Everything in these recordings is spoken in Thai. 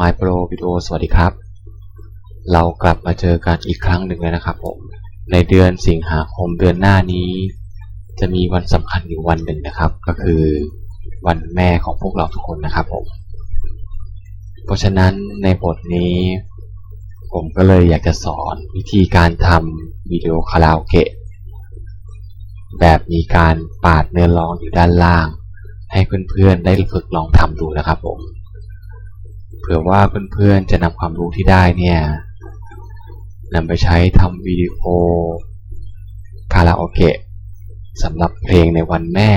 มายโปรวิดีโอสวัสดีครับ เรากลับมาเจอกันอีกครั้งหนึ่งแล้วนะครับผมในเดือนสิงหาคมเดือนหน้านี้ จะมีวันสำคัญอยู่วันหนึ่งนะครับ ก็คือวันแม่ของพวกเราทุกคนนะครับผมเพราะฉะนั้นในบทนี้ ผมก็เลยอยากจะสอนวิธีการทำวิดีโอคาราโอเกะแบบมีการปาดเนื้อร้องอยู่ด้านล่าง ให้เพื่อนๆได้ฝึกลองทำดูนะครับผม เผื่อว่าเพื่อนๆจะนำความรู้ที่ได้เนี่ยนำไปใช้ทำวิดีโอคาราโอเกะสำหรับเพลงในวันแม่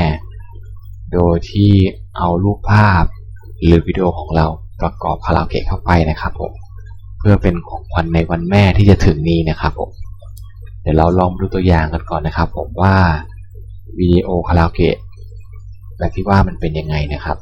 โดยที่เอารูปภาพหรือวิดีโอของเราประกอบคาราโอเกะเข้าไปนะครับผมเพื่อเป็นของขวัญในวันแม่ที่จะถึงนี้นะครับผมเดี๋ยวเราลองดูตัวอย่างกันก่อนนะครับ ผมว่าวิดีโอคาราโอเกะแบบที่ว่ามันเป็นยังไงนะครับ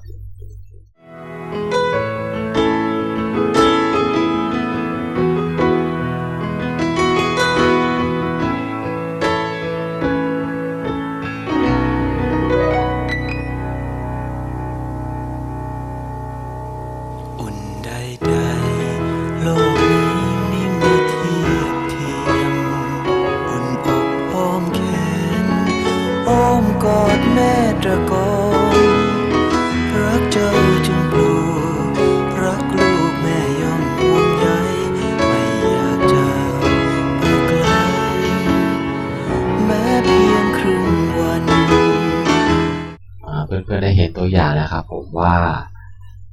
อ่าเพื่อได้เห็นตัวอย่างนะครับผมว่า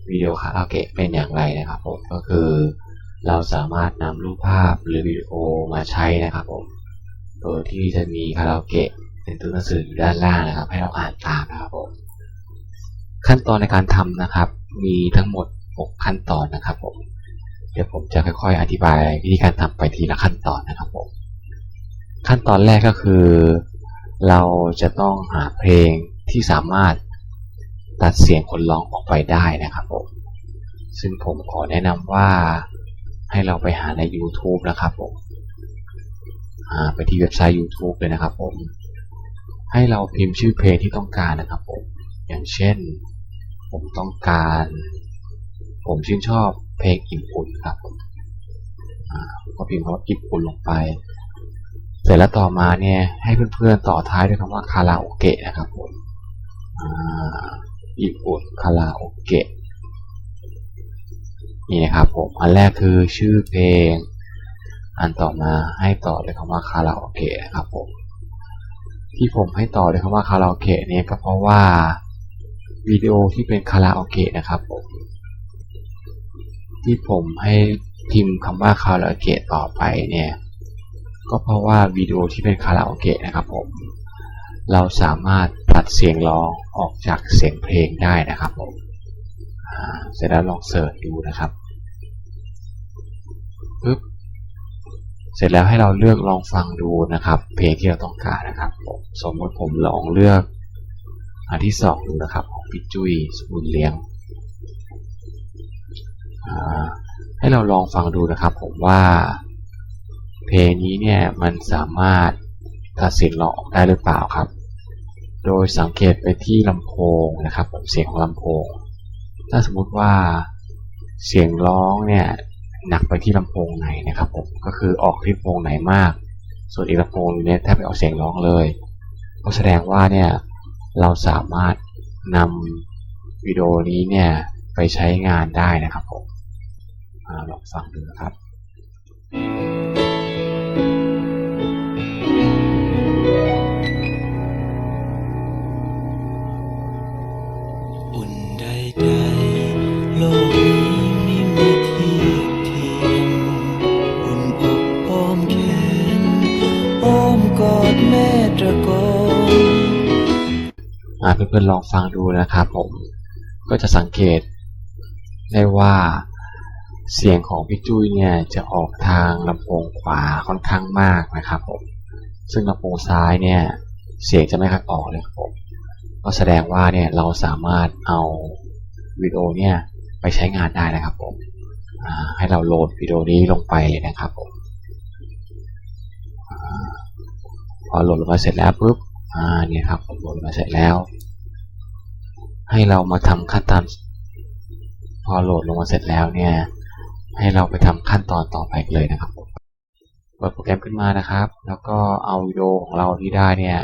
วิดีโอคาราโอเกะเป็นอย่างไรนะครับผมก็คือ เราสามารถนำรูปภาพหรือวิดีโอมาใช้นะครับผมโดยที่จะมีคาราโอเกะเป็นตัวหนังสืออยู่ด้านล่างนะครับ ให้เราอ่านตามนะครับผมขั้นตอนในการทำนะครับ มีทั้งหมด 6 ขั้นตอนนะครับผมเดี๋ยวผมจะค่อยๆ อธิบายวิธีการทำไปทีละขั้นตอนนะครับผมขั้นตอนแรกก็คือ เราจะต้องหาเพลงที่สามารถ ตัดเสียงคนร้องออกไปได้นะครับผมซึ่งผมขอแนะนำว่าให้เราไปหาใน YouTube นะครับผมหาไปที่เว็บไซต์ YouTube เลยนะครับผม ให้เราพิมพ์ชื่อเพลงที่ต้องการนะครับผม อย่างเช่น ผมต้องการ ผมชื่นชอบเพลงอิ่มอุ่นครับก็พิมพ์คำว่าอิ่มอุ่นลงไป เสร็จแล้วต่อมาเนี่ยให้เพื่อนๆต่อท้ายด้วยคำว่าคาราโอเกะนะครับผม อ่า ญี่ปุ่นคาราโอเกะนี่นะครับผม อันแรกคือชื่อเพลง อันต่อมาให้ต่อด้วยคำว่าคาราโอเกะนะครับผม ที่ผมให้ต่อด้วยคำว่าคาราโอเกะเนี่ยก็เพราะว่าวิดีโอที่เป็นคาราโอเกะนะครับผม ที่ผมให้พิมพ์คำว่าคาราโอเกะต่อไปเนี่ย ก็เพราะว่าวิดีโอที่เป็นคาราโอเกะนะครับผม เราสามารถตัดเสียงร้องออกจากเสียงเพลงได้นะครับผมเสร็จแล้วลองเสิร์ชดูนะครับปึ๊บเสร็จแล้วให้เราเลือกลองฟังดูนะครับ เพลงที่เราต้องการนะครับผมสมมติผมลองเลือกอันที่สองดูนะครับของพี่จุ้ยสมุนเลี้ยงให้เราลองฟังดูนะครับ ผมว่าเพลงนี้เนี่ยมันสามารถตัดเสียงร้องออกได้หรือเปล่าครับ โดยสังเกตไปที่ลำโพงนะครับผมเสียงของลำโพง ถ้าสมมุติว่าเสียงร้องเนี่ยหนักไปที่ลำโพงไหนนะครับผมก็คือออกที่ลำโพงไหนมาก ส่วนอีกลำโพงเนี่ยแทบไม่ออกเสียงร้องเลย ก็แสดงว่าเนี่ยเราสามารถนำวิดีโอนี้เนี่ยไปใช้งานได้นะครับผมลองฟังดูนะครับอุ่ โลกนี้ไม่มีทีเทียมอุ่นอกอ้อมแขนอ้อมกอดแม่ตระกอนอ่าเพื่อนๆลองฟังดูนะครับผม ก็จะสังเกตได้ว่าเสียงของพี่จุ้ยเนี่ยจะออกทางลำโพงขวาค่อนข้างมากนะครับผม ซึ่งลำโพงซ้ายเนี่ยเสียงจะไม่ค่อยออกเลยครับผม ก็แสดงว่าเนี่ยเราสามารถเอาวิดีโอเนี่ย ไปใช้งานได้นะครับผมให้เราโหลดวิดีโอนี้ลงไปเลยนะครับผมอพอโหลดลงมาเสร็จแล้วปุ๊บอ่าเนี่ยครับผมโหลดมาเสร็จแล้ว ให้เรามาทำขั้นตอนพอโหลดลงมาเสร็จแล้วเนี่ยให้เราไปทำขั้นตอนต่อไปเลยนะครับผมเปิดโปรแกรมขึ้นมานะครับ แล้วก็เอาวิดีโอของเราที่ได้เนี่ย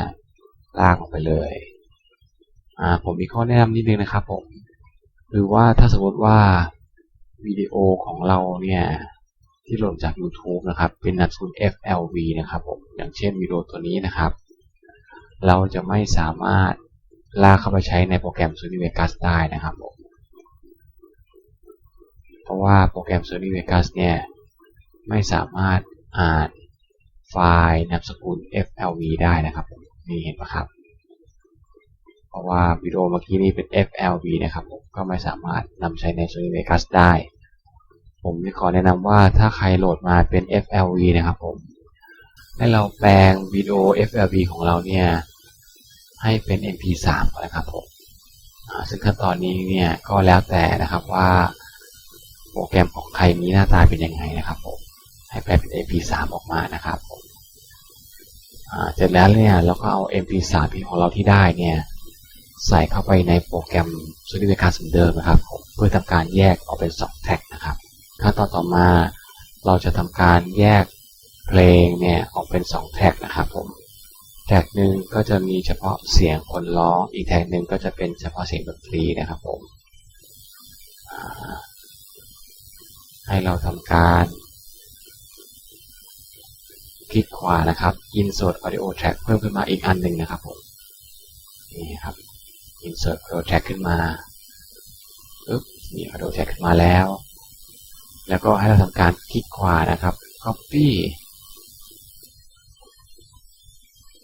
ลากออกไปเลยอ่าผมมีข้อแนะนำนิดนึงนะครับผม คือว่าถ้าสมมติว่าวิดีโอของเราเนี่ยที่โหลดจาก YouTube นะครับ เป็นนัดทุน FLV นะครับผมอย่างเช่นวิดีโอตัวนี้นะครับ เราจะไม่สามารถลากเข้าไปใช้ในโปรแกรม Sony Vegas ได้นะครับผมเพราะว่าโปรแกรม Sony Vegas เนี่ยไม่สามารถอ่านไฟล์นามสกุล FLV ได้นะครับนี่เห็นปะครับ ราะว่าวิดีโอเมื่อกี้นี้เป็น FLV นะครับผมก็ไม่สามารถนำใช้ใน Sony Vegas ได้ ผมขอแนะนำว่าถ้าใครโหลดมาเป็น FLV นะครับผมให้เราแปลงวิดีโอ FLV ของเราเนี่ยให้เป็น MP3 ก่อนนะครับผมซึ่งขั้นตอนนี้เนี่ยก็แล้วแต่นะครับว่าโปรแกรมของใครมีหน้าตาเป็นยังไงนะครับผมให้แปลเป็น MP3 ออกมานะครับผมเสร็จแล้วเนี่ยเราก็เอา MP3 ที่ของเราที่ได้เนี่ย ใส่เข้าไปในโปรแกรม Sony Vegas เหมือนเดิมนะครับผมเพื่อทำการแยกออกเป็น 2 แท็กนะครับ ขั้นตอนต่อมาเราจะทำการแยกเพลงเนี่ยออกเป็น 2 แท็กนะครับผมแท็กหนึ่งก็จะมีเฉพาะเสียงคนร้องอีกแท็กหนึ่งก็จะเป็นเฉพาะเสียงดนตรีนะครับผมให้เราทำการ คลิกขวานะครับ insert audio track เพิ่มขึ้นมาอีกอันหนึ่งนะครับผมนี่ครับ insert audio track ขึ้นมาปึ๊บมี audio track ขึ้นมาแล้ว แล้วก็ให้เราทำการคลิกขวานะครับ copy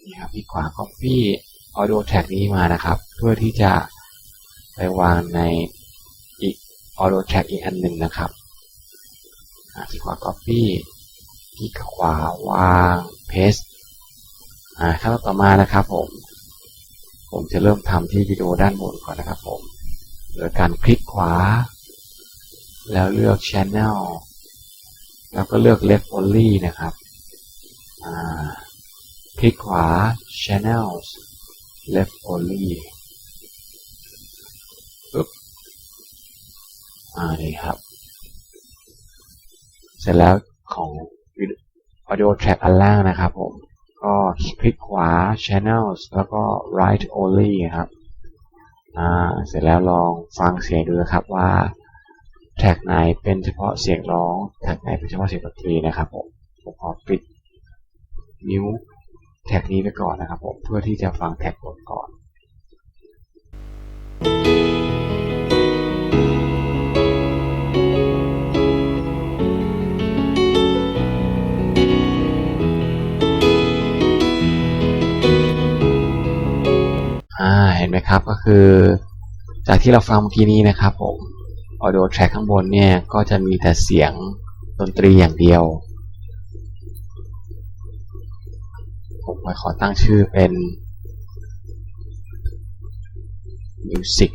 นี่ครับคลิกขวา copy audio track นี้มานะครับ เพื่อที่จะไปวางในอีก audio track อีกอันหนึ่งนะครับคลิกขวา copy คลิกขวาวาง paste อ่าขั้นตอนต่อมานะครับผม ผมจะเริ่มทำที่วิดีโอด้านบนก่อนนะครับผม โดยการคลิกขวา แล้วเลือก channel แล้วก็เลือก left only นะครับคลิกขวา channels left only ปึ๊บอ่านี่ครับ เสร็จแล้วของ audio track อันล่างนะครับผม ก็คลิกขวา channels แล้วก็ right only ครับ อ่า เสร็จแล้วลองฟังเสียงดูนะครับว่าแท็กไหนเป็นเฉพาะเสียงร้อง แท็กไหนเป็นเฉพาะเสียงดนตรีนะครับผม ผมขอปิดนิ้วแท็กนี้ไปก่อนนะครับผม เพื่อที่จะฟังแท็กบนก่อน นไหมครับก็คือ จากที่เราฟังเมื่อกี้นี้นะครับผม audio track ข้างบนเนี่ยก็จะมีแต่เสียงดนตรีอย่างเดียว ผมขอตั้งชื่อเป็น music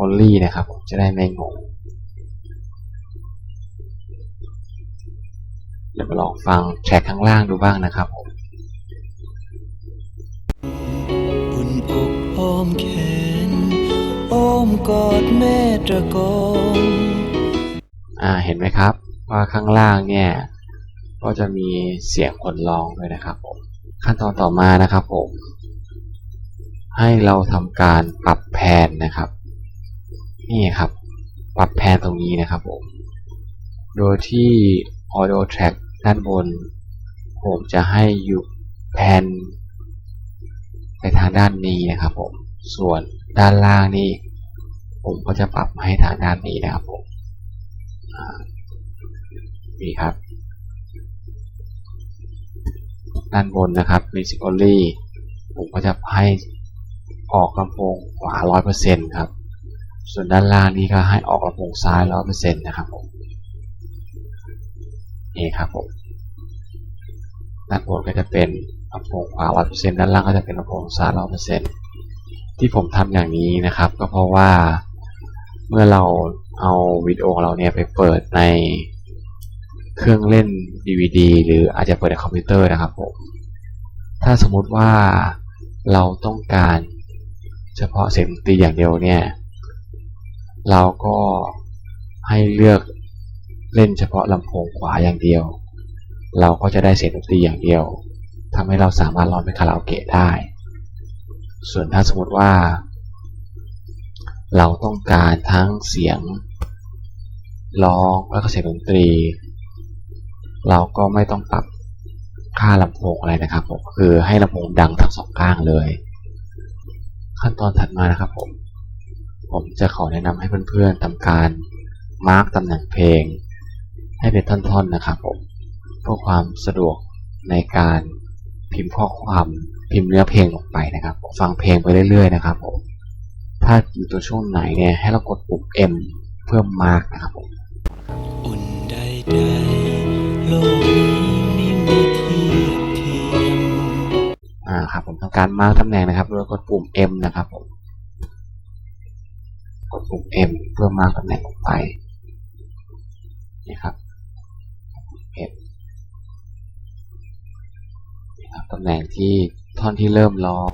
only นะครับผมจะได้ไม่งงเดี๋ยวมาลองฟังแทร็กข้างล่างดูบ้างนะครับผม้อมแขนอ้อมกอดแม่ตะกองอ่าเห็นไหมครับ ว่าข้างล่างเนี่ย ก็จะมีเสียงคนร้องด้วยนะครับผมขั้นตอนต่อมานะครับผม ให้เราทำการปรับแพนนะครับ นี่ครับ ปรับแพนตรงนี้นะครับผม โดยที่ audio track ด้านบน ผมจะให้อยู่แพนไปทางด้านนี้นะครับผม ส่วนด้านล่างนี่ผมก็จะปรับให้ทางด้านนี้นะครับผมนี่ครับ ด้านบนนะครับ Music Only ผมก็จะให้ออกลำโพงขวา 100%ครับ ส่วนด้านล่างนี้ก็ให้ออกลำโพงซ้าย 100%นะครับผมนี่ครับผมด้านบนก็จะเป็นลำโพงขวา 100%ด้านล่างก็จะเป็นลำโพงซ้าย 100% ที่ผมทำอย่างนี้นะครับ ก็เพราะว่าเมื่อเราเอาวิดีโอของเราเนี่ยไปเปิดในเครื่องเล่น DVD หรืออาจจะเปิดในคอมพิวเตอร์นะครับผมถ้าสมมุติว่าเราต้องการเฉพาะเสียงดนตรีอย่างเดียวเนี่ย เราก็ให้เลือกเล่นเฉพาะลำโพงขวาอย่างเดียว เราก็จะได้เสียงดนตรีอย่างเดียวทำให้เราสามารถร้องเป็นคาราโอเกะได้ ส่วนถ้าสมมติว่า เราต้องการทั้งเสียงร้องแล้วก็เสียงดนตรี เราก็ไม่ต้องปรับค่าลำโพงอะไรนะครับผมคือให้ลำโพงดังทั้งสองข้างเลย ขั้นตอนถัดมานะครับผมผมจะขอแนะนำให้เพื่อนๆทำการมาร์กตำแหน่งเพลง ให้เป็นท่อนๆนะครับผมเพื่อความสะดวกในการพิมพ์ข้อความ พิมพ์เนื้อเพลงลงไปนะครับ ฟังเพลงไปเรื่อย ๆ นะครับผมถ้าอยู่ตัวช่วงไหนเนี่ยให้เรากดปุ่ม M เพื่อมาร์กนะครับผมอุ่นใดใดโลกนี้ไม่มีเทียบเทียมอ่าครับผมทำการมาร์กตำแหน่งนะครับโดยกดปุ่ม M นะครับผมกดปุ่ม M เพื่อมาร์กตำแหน่งลงไปนี่ครับ M นี่ครับตำแหน่งที่ ท่อนที่เริ่มร้อง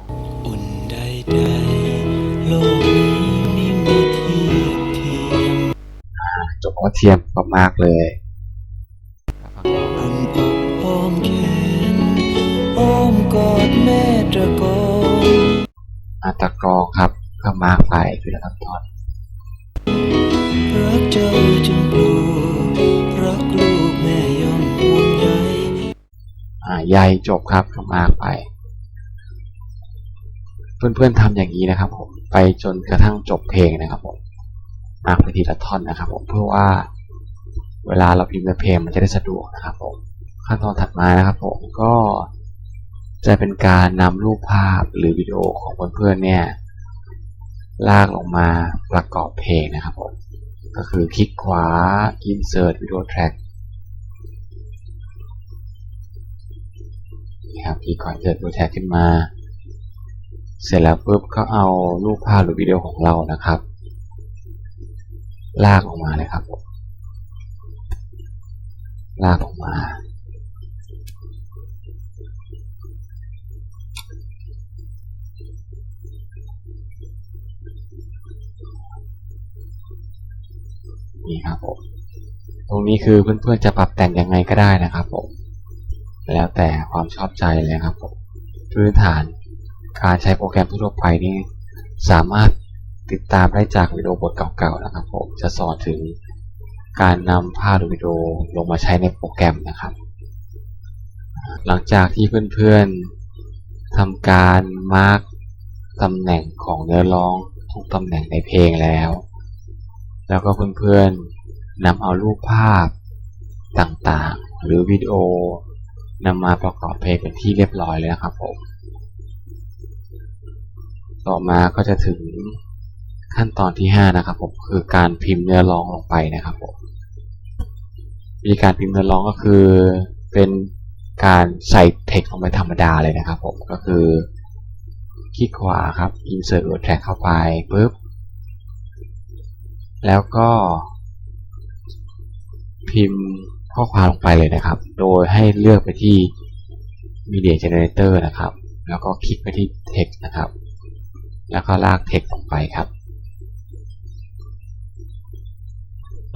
อุ่นใดใดๆโลกนี้ไม่มีเทียบเทียมจบก็เทียมก็มากเลยอุ่นอกอ้อมแขนอ้อมกอดแม่ตระโกนอาตะกรองครับก็มากไปคือละท่อนรักเจ้าจึงกลัวรักลูกแม่ย่อมห่วงใยอ่าใยจบครับก็มากไป เพื่อนๆทำอย่างนี้นะครับ ผมไปจนกระทั่งจบเพลงนะครับผมมากไปทีละท่อนนะครับ ผมเพื่อว่าเวลาเราพิมพ์ในเพลงมันจะได้สะดวกนะครับผมขั้นตอนถัดมานะครับผมก็จะเป็นการนำรูปภาพหรือวิดีโอของเพื่อนๆเนี่ยลากลงมาประกอบเพลงนะครับผมก็คือคลิกขวา insert video track นี่ครับคลิกขวา insert video track ขึ้นมา เสร็จแล้วปุ๊บก็เอารูปภาพหรือวิดีโอของเรานะครับ ลากออกมาเลยครับ ลากออกมา นี่ครับผม ตรงนี้คือเพื่อนๆจะปรับแต่งยังไงก็ได้นะครับผม แล้วแต่ความชอบใจเลยครับผม พื้นฐาน การใช้โปรแกรมทั่วไปนี่สามารถติดตามได้จากวิดีโอบทเก่าๆนะครับผมจะสอนถึงการนำภาพหรือวิดีโอลงมาใช้ในโปรแกรมนะครับ หลังจากที่เพื่อนๆทำการมาร์กตำแหน่งของเนื้อร้องทุกตำแหน่งในเพลงแล้ว แล้วก็เพื่อนๆนำเอารูปภาพต่างๆ หรือวิดีโอนำมาประกอบเพลงเป็นที่เรียบร้อยเลยนะครับผม ต่อมาก็จะถึงขั้นตอนที่ 5 นะครับผมคือการพิมพ์เนื้อร้องลงไปนะครับผมวิธีการพิมพ์เนื้อร้องก็คือเป็นการใส่เทคลงไปธรรมดาเลยนะครับผมก็คือคลิกขวาครับ insert word track เข้าไปปุ๊บแล้วก็พิมพ์ข้อความลงไปเลยนะครับ โดยให้เลือกไปที่ media generator นะครับ แล้วก็คลิกไปที่ text นะครับ แล้วก็ลาก text ลงไปครับ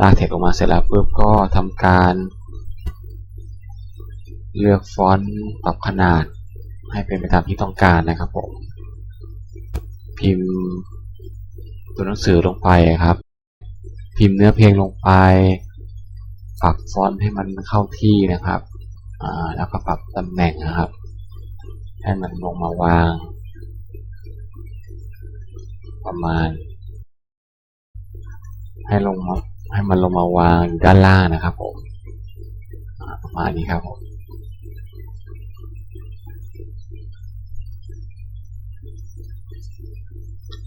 ลาก text ออกมาเสร็จแล้วปุ๊บก็ทำการ เลือกฟอนต์ปรับขนาดให้เป็นไปตามที่ต้องการนะครับผมพิมพ์ตัวหนังสือลงไปครับ พิมพ์เนื้อเพลงลงไปปรับฟอนต์ให้มันเข้าที่นะครับแล้วก็ปรับตำแหน่งนะครับ ให้มันลงมาวาง ประมาณ ให้ลงมาให้มันลงมาวางอยู่ด้านล่างนะครับผมประมาณนี้ครับผม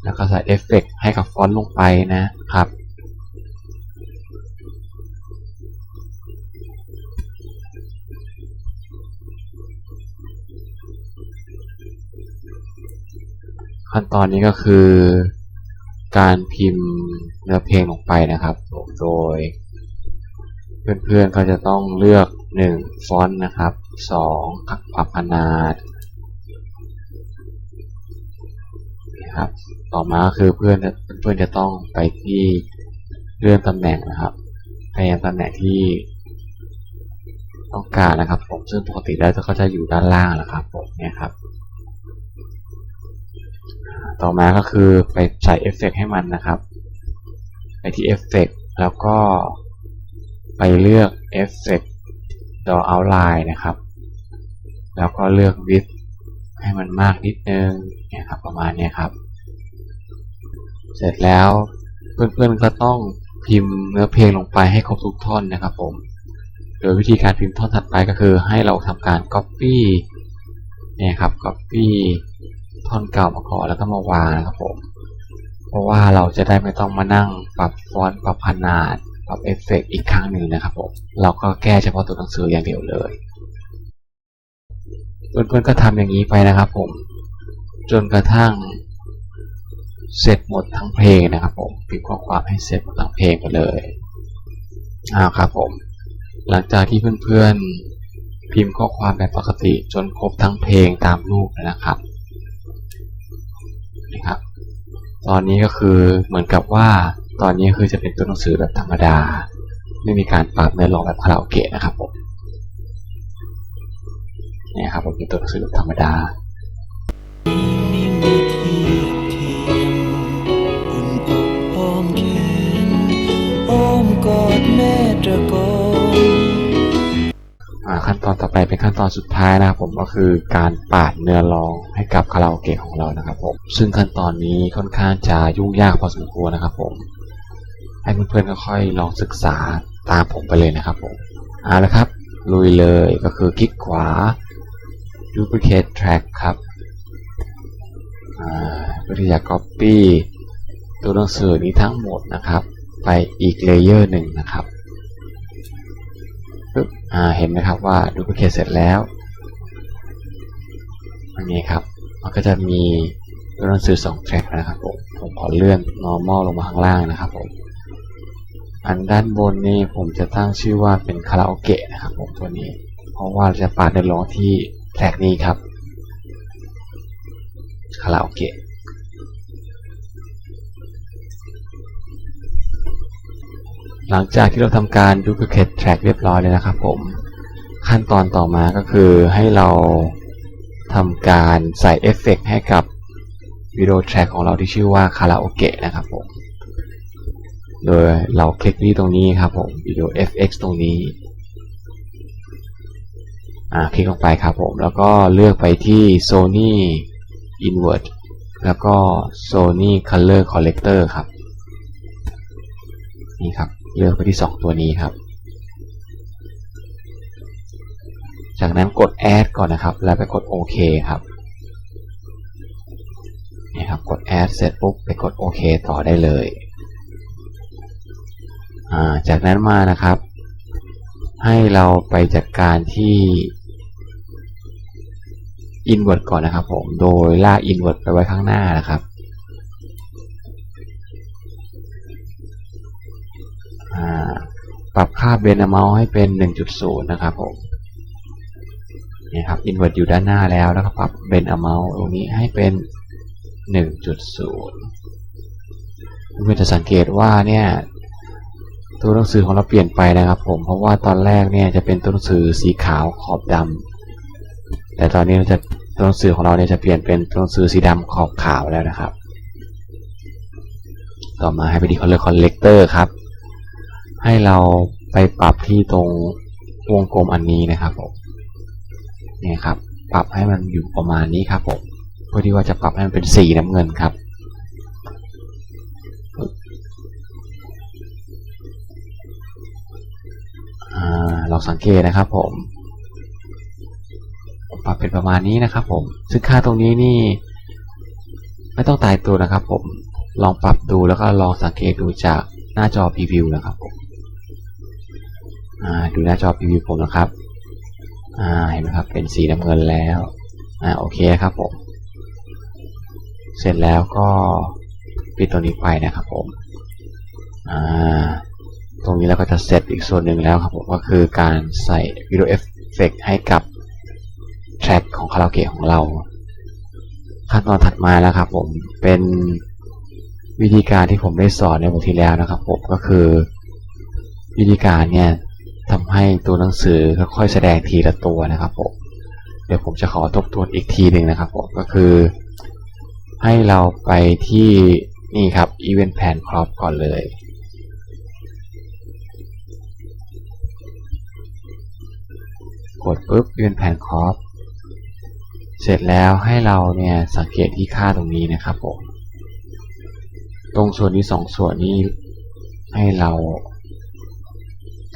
แล้วก็ใส่เอฟเฟกต์ให้กับฟอนต์ลงไปนะครับ ขั้นตอนนี้ก็คือการพิมพ์เนื้อเพลงลงไปนะครับ โดย เพื่อนๆก็จะต้องเลือก 1 ฟอนต์นะครับ2ปรับขนาดนะครับ ต่อมาคือเพื่อนเพื่อนจะต้องไปที่เลื่อนตำแหน่งนะครับพยายามตำแหน่งที่ต้องการนะครับ ผมซึ่งปกติแล้วก็จะอยู่ด้านล่างนะครับผมเนี่ยครับ ต่อมาก็คือไปใส่เอฟเฟกให้มันนะครับ ไปที่เอฟเฟกแล้วก็ไปเลือกเอฟเฟก Draw Outline นะครับ แล้วก็เลือก width ให้มันมากนิดนึงเนี่ยครับประมาณนี้ครับ เสร็จแล้วเพื่อนๆก็ต้องพิมพ์เนื้อเพลงลงไปให้ครบทุกท่อนนะครับผม โดยวิธีการพิมพ์ท่อนถัดไปก็คือให้เราทำการ copy เนี่ยครับ copy ท่อนเก่ามาก่อนแล้วก็มาวางนะครับผม เพราะว่าเราจะได้ไม่ต้องมานั่งปรับฟอนต์ปรับขนาดปรับเอฟเฟกต์อีกครั้งหนึ่งนะครับผม เราก็แก้เฉพาะตัวหนังสืออย่างเดียวเลย เพื่อนๆก็ทำอย่างนี้ไปนะครับผม จนกระทั่งเสร็จหมดทั้งเพลงนะครับผมพิมพ์ข้อความให้เสร็จหมดทั้งเพลงไปเลยอ่าครับผม หลังจากที่เพื่อนๆพิมพ์ข้อความแบบปกติจนครบทั้งเพลงตามรูปแล้วนะครับ นะครับ ตอนนี้ก็คือเหมือนกับว่าตอนนี้คือจะเป็นตัวหนังสือแบบธรรมดา ไม่มีการปรับเนื้อร้องแบบคาราโอเกะนะครับผมเนี่ยครับผมเป็นตัวหนังสือแบบธรรมดาอ้อมกอดแม่ตะกนอ่า ขั้นตอนต่อไปเป็นขั้นตอนสุดท้ายนะครับผมก็คือการปาดเนื้อร้องให้กับคาราโอเกะของเรานะครับผมซึ่งขั้นตอนนี้ค่อนข้างจะยุ่งยากพอสมควรนะครับผมให้เพื่อนๆค่อยๆลองศึกษาตามผมไปเลยนะครับผมเอาละครับ ลุยเลยก็คือคลิกขวา duplicate track ครับอ่าเพื่อที่จะ copy ตัวหนังสือนี้ทั้งหมดนะครับ ไปอีกเลเยอร์หนึ่งนะครับ เห็นไหมครับว่าดูพิเคทเสร็จแล้วอันนี้ครับ มันก็จะมีตัวหนังสือ2แทร็กนะครับผมผมขอเลื่อน normal ลงมาข้างล่างนะครับผมอันด้านบนนี่ผมจะตั้งชื่อว่าเป็นคาราโอเกะนะครับผมตัวนี้ เพราะว่าจะปาดเดินร้องที่แทร็กนี้ครับคาราโอเกะ หลังจากที่เราทำการ duplicate track เรียบร้อยเลยนะครับผม ขั้นตอนต่อมาก็คือให้เราทำการใส่เอฟเฟกต์ให้กับวิดีโอแทร็กของเราที่ชื่อว่าคาราโอเกะนะครับผม โดยเราคลิกที่ตรงนี้ครับผมวิดีโอ FX ตรงนี้ อ่าคลิกลงไปครับผม แล้วก็เลือกไปที่ Sony Invert แล้วก็ Sony Color Collector ครับ นี่ครับ เลือกไปที่2ตัวนี้ครับ จากนั้นกด add ก่อนนะครับ แล้วไปกดโอเคครับนี่ครับกด add เสร็จปุ๊บไปกดโอเคต่อได้เลยาจากนั้นมานะครับ ให้เราไปจัดการที่ invert ก่อนนะครับผม โดยลาก invert ไปไว้ข้างหน้านะครับ ปรับค่าเบนอะเมาให้เป็น 1.0 นะครับผมนี่ครับ invert อยู่ด้านหน้าแล้วแล้วก็ปรับเบนอะเมาตรงนี้ให้เป็น 1.0เพื่อนจะสังเกตว่าเนี่ยตัวหนังสือของเราเปลี่ยนไปนะครับผมเพราะว่าตอนแรกเนี่ยจะเป็นตัวหนังสือสีขาวขอบดำแต่ตอนนี้เราจะตัวหนังสือของเราเนี่ยจะเปลี่ยนเป็นตัวหนังสือสีดำขอบขาวแล้วนะครับ ต่อมาให้ไปที่ color collector ครับ ให้เราไปปรับที่ตรงวงกลมอันนี้นะครับผมเนี่ยครับ ปรับให้มันอยู่ประมาณนี้ครับผมเพื่อที่ว่าจะปรับให้มันเป็นสีน้ำเงินครับอ่าลองสังเกตนะครับผม ปรับเป็นประมาณนี้นะครับผม ซึ่งค่าตรงนี้นี่ ไม่ต้องตายตัวนะครับผม ลองปรับดูแล้วก็ลองสังเกตดูจากหน้าจอพรีวิวนะครับผม ดูหน้าจอพรีวิวผมนะครับเห็นไหมครับ เป็นสีน้ำเงินแล้วอโอเคครับผม เสร็จแล้วก็ปิดตัวนี้ไปนะครับผมตรงนี้เราก็จะเซตอีกส่วนหนึ่งแล้วครับผมก็คือการใส่วิดีโอเอฟเฟกให้กับแทร็กของคาราโอเกะของเรา ขั้นตอนถัดมาแล้วครับผมเป็นวิธีการที่ผมได้สอนในบทที่แล้วนะครับผมก็คือวิธีการเนี่ย ทำให้ตัวหนังสือค่อยๆแสดงทีละตัวนะครับผมเดี๋ยวผมจะขอทบทวนอีกทีหนึ่งนะครับผมก็คือ ให้เราไปที่นี่ครับ Event Plan Crop ก่อนเลยกดปุ๊บ Event Plan Crop เสร็จแล้วให้เราเนี่ยสังเกตที่ค่าตรงนี้นะครับผมตรงส่วนนี้สองส่วนนี้ให้เรา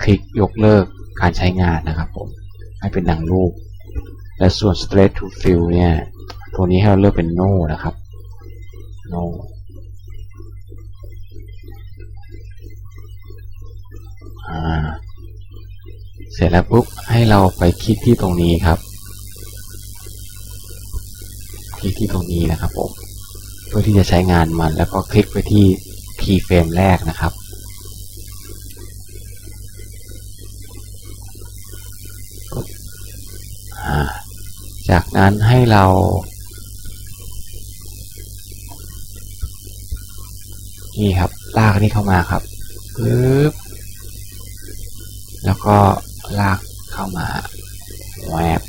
คลิกยกเลิกการใช้งานนะครับผม ให้เป็นดังรูป และส่วน straight to fill เนี่ย ตัวนี้ให้เราเลือกเป็น no นะครับ no เสร็จแล้วปุ๊บให้เราไปคลิกที่ตรงนี้ครับ คลิกที่ตรงนี้นะครับผม เพื่อที่จะใช้งานมัน แล้วก็คลิกไปที่ keyframe แรกนะครับ อ่า จากนั้นให้เรา นี่ครับลากนี่เข้ามาครับปึ๊บแล้วก็ลากเข้ามาแวบ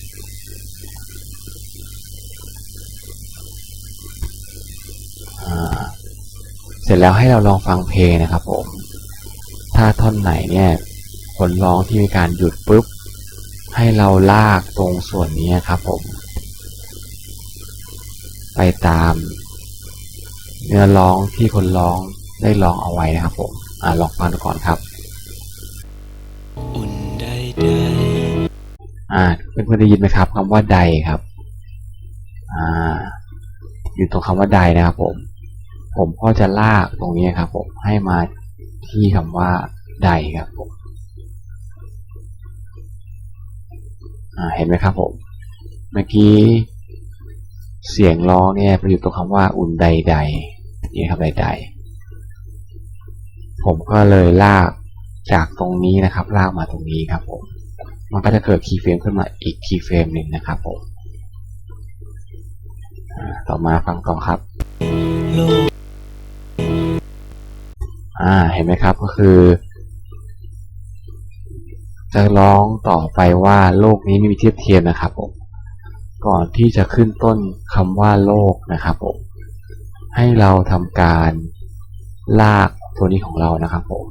เสร็จแล้วให้เราลองฟังเพลงนะครับผม ถ้าท่อนไหนเนี่ยผลร้องที่มีการหยุดปุ๊บ ให้เราลากตรงส่วนนี้ครับผม ไปตาม เนื้อร้องที่คนร้องได้ร้องเอาไว้นะครับผมอลองฟังดูก่อนครับอุ่นใดอ่าเพื่อนๆได้ยินไหมครับคำว่าใดครับอ่าอยู่ตรงคำว่าใดนะครับผม ผมก็จะลากตรงนี้ครับผมให้มาที่คำว่าใดครับผม เห็นไหมครับผม เมื่อกี้เสียงร้องเนี่ยไปอยู่ตรงคำว่าอุ่นใดๆนี่ครับใดๆผมก็เลยลากจากตรงนี้นะครับ ลากมาตรงนี้ครับผม มันก็จะเกิดคีย์เฟรมขึ้นมาอีกคีย์เฟรมหนึ่งนะครับผมอ่าต่อมาฟังต่อครับๆโลกอ่าเห็นไหมครับก็คือ จะร้องต่อไปว่าโลกนี้ไม่มีเทียบเทียมนะครับผมก่อนที่จะขึ้นต้นคำว่าโลกนะครับผมให้เราทำการลากตัวนี้ของเรานะครับผม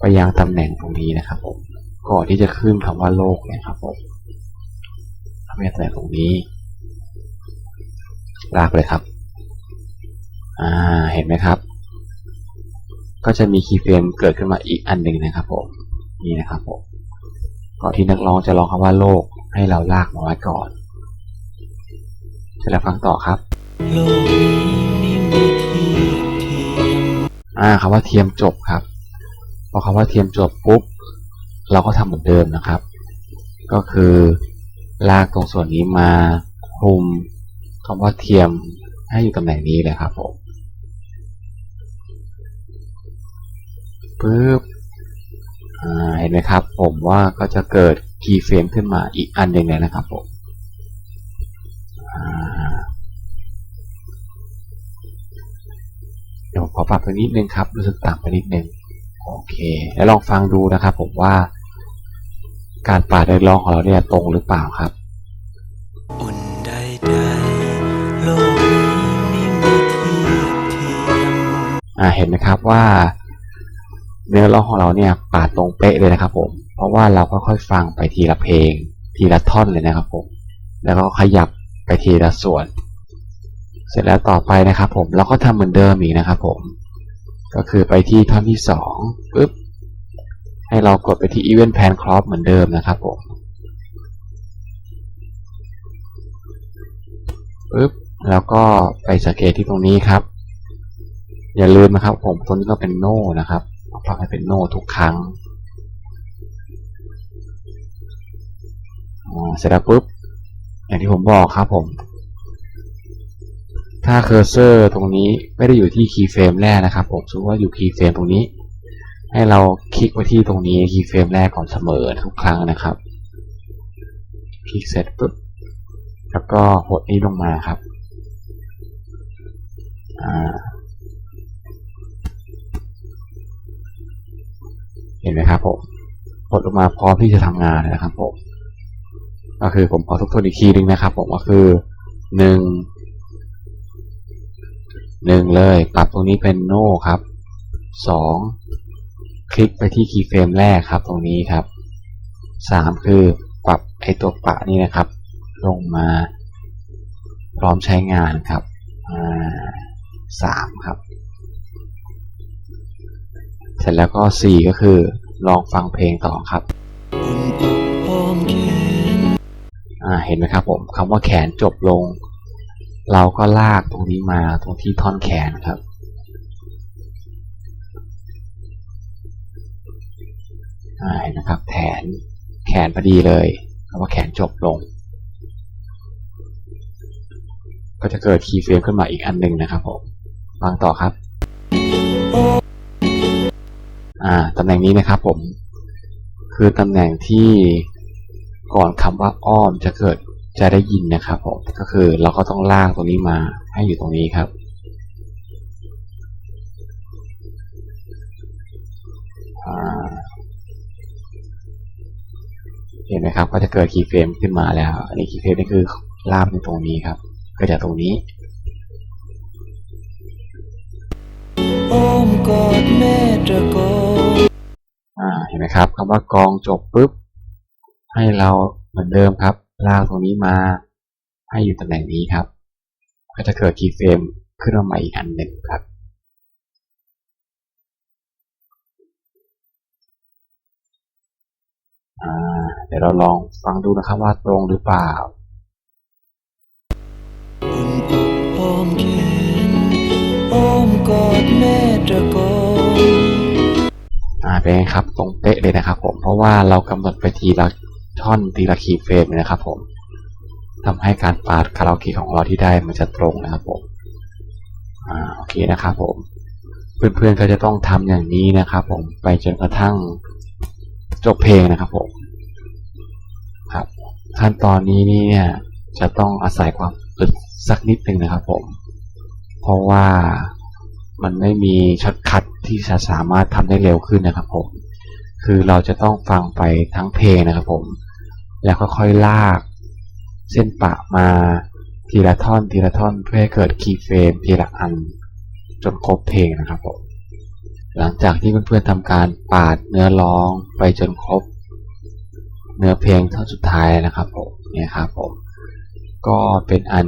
ไปยังตำแหน่งตรงนี้นะครับผมก่อนที่จะขึ้นคำว่าโลกเนะครับผมทำให้ตำแหน่งตรงนี้ ลากเลยครับอ่าเห็นไหมครับ ก็จะมีคีย์เฟรมเกิดขึ้นมาอีกอันหนึ่งนะครับผม นี่นะครับผมก่อนที่นักร้องจะร้องคำว่าโลกให้เราลากมาไว้ก่อนเสร็จแล้วฟังต่อครับโลกนี้มีทียบเทียมอ่าคำว่าเทียมจบครับ พอคำว่าเทียมจบปุ๊บเราก็ทำเหมือนเดิมนะครับ ก็คือลากตรงส่วนนี้มาคลุมคำว่าเทียมให้อยู่ตำแหน่งนี้เลยครับผมปึ๊บ เห็นไหมครับ ผมว่าก็จะเกิดคีย์เฟรมขึ้นมาอีกอันหนึ่งเลยนะครับผมอ่าเดี๋ยวผมขอปรับตัวนิดนึงครับ รู้สึกต่างไปนิดนึง โอเค แล้วลองฟังดูนะครับผมว่า การปาดเนื้อร้องของเราเนี่ยตรงหรือเปล่าครับอุ่นใดๆโลกนี้ไม่มีเทียบเทียมอ่าเห็นไหมครับว่า เนื้อร้องของเราเนี่ยปาดตรงเป๊ะเลยนะครับ ผม เพราะว่าเราค่อยๆฟังไปทีละเพลง ทีละท่อนเลยนะครับ ผม แล้วก็ขยับไปทีละส่วน เสร็จแล้วต่อไปนะครับ ผมเราก็ทำเหมือนเดิมอีกนะครับ ผม ก็คือไปที่ท่อนที่สองปึ๊บให้เรากดไปที่ Event Pan Crop เหมือนเดิมนะครับ ผมปึ๊บแล้วก็ไปสังเกตที่ตรงนี้ครับ อย่าลืมนะครับ ผมตัวนี้ก็เป็นโน่นะครับ ปรับให้เป็นโน่ทุกครั้งเสร็จแล้วปุ๊บ อย่างที่ผมบอกครับผม ถ้าเคอร์เซอร์ตรงนี้ไม่ได้อยู่ที่คีย์เฟรมแรกนะครับ ผมสมมติว่าอยู่คีย์เฟรมตรงนี้ ให้เราคลิกไปที่ตรงนี้คีย์เฟรมแรกก่อนเสมอทุกครั้งนะครับ คลิกเสร็จปุ๊บ แล้วก็หดนี้ลงมาครับ อ่า เห็นไหมครับผมกดลงมาพร้อมที่จะทำงานนะครับผมก็คือผมขอทบทวนอีกทีหนึงนะครับ ผมก็คือหนึ่งหนึ่งเลยปรับตรงนี้เป็นโ no ครับสองคลิกไปที่คีย์เฟรมแรกครับ ตรงนี้ครับสามคือปรับไอตัวปะนี่นะครับ ลงมาพร้อมใช้งานครับอ่าสามครับ เสร็จแล้วก็สี่ก็คือ ลองฟังเพลงต่อครับอ่าเห็นไหมครับผมคำว่าแขนจบลง เราก็ลากตรงนี้มาตรงที่ท่อนแขนครับอ่าเห็นนะครับ แขนแขนพอดีเลยคำว่าแขนจบลง ก็จะเกิดคีย์เฟรมขึ้นมาอีกอันหนึ่งนะครับผมฟังต่อครับ ตำแหน่งนี้นะครับผม คือตำแหน่งที่ก่อนคำว่าอ้อมจะเกิดจะได้ยินนะครับผม ก็คือเราก็ต้องลากตรงนี้มาให้อยู่ตรงนี้ครับ เห็นไหมครับ ก็จะเกิดคีย์เฟรมขึ้นมาแล้ว อันนี้คีย์เฟรมนี่คือลากในตรงนี้ครับ ก็จะตรงนี้ อ้อมกอดแม่ตะโกนอ่าเห็นไหมครับคำว่ากองจบปุ๊บ ให้เราเหมือนเดิมครับ ลากตรงนี้มา ให้อยู่ตำแหน่งนี้ครับ ก็จะเกิดคีย์เฟรมขึ้นมาใหม่อีกอันหนึ่งครับเดี๋ยวเราลองฟังดูนะครับว่าตรงหรือเปล่า อ้อมกอดแม่ตะโกนอ่าเป็นไงครับ ตรงเป๊ะเลยนะครับ ผมเพราะว่าเรากำหนดไปทีละท่อนทีละคีย์เฟรมนะครับ ผมทำให้การปาดคาราโอเกะของเราที่ได้มันจะตรงนะครับผมอ่าโอเคนะครับผม เพื่อนๆก็จะต้องทำอย่างนี้นะครับ ผมไปจนกระทั่งจบเพลงนะครับผมครับขั้นตอนนี้นี่เนี่ยจะต้องอาศัยความฝึกสักนิดหนึ่งนะครับผม เพราะว่ามันไม่มีช็อตคัทที่จะสามารถทำได้เร็วขึ้นนะครับผม คือเราจะต้องฟังไปทั้งเพลงนะครับผม แล้วก็ค่อยลาก เส้นปะมาทีละท่อนทีละท่อนเพื่อให้เกิดคีย์เฟรมทีละอันจนครบเพลงนะครับผม หลังจากที่เพื่อนๆทำการปาดเนื้อร้องไปจนครบ เนื้อเพลงท่อนสุดท้ายนะครับผมเนี่ยครับผม ก็เป็นอัน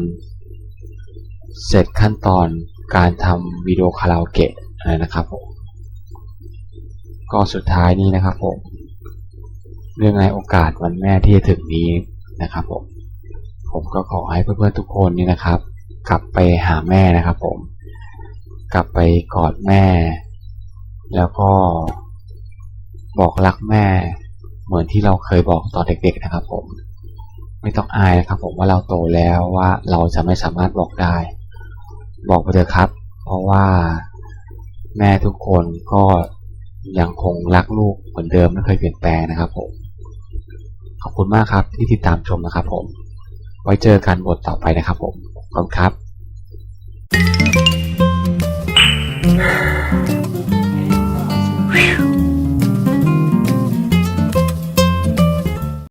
เสร็จขั้นตอนการทำวิดีโอคาราโอเกะนะครับผมก็สุดท้ายนี้นะครับผมเรื่องในโอกาสวันแม่ที่จะถึงนี้นะครับผมผมก็ขอให้เพื่อนๆทุกคนนี่นะครับ กลับไปหาแม่นะครับผม กลับไปกอดแม่ แล้วก็บอกรักแม่ เหมือนที่เราเคยบอกตอนเด็กๆนะครับผม ไม่ต้องอายนะครับผมว่าเราโตแล้วว่าเราจะไม่สามารถบอกได้ บอกไปเถอะครับ เพราะว่าแม่ทุกคนก็ยังคงรักลูกเหมือนเดิมไม่เคยเปลี่ยนแปลงนะครับผม ขอบคุณมากครับที่ติดตามชมนะครับผม ไว้เจอกันบทต่อไปนะครับผม ขอบคุณครับ Whew.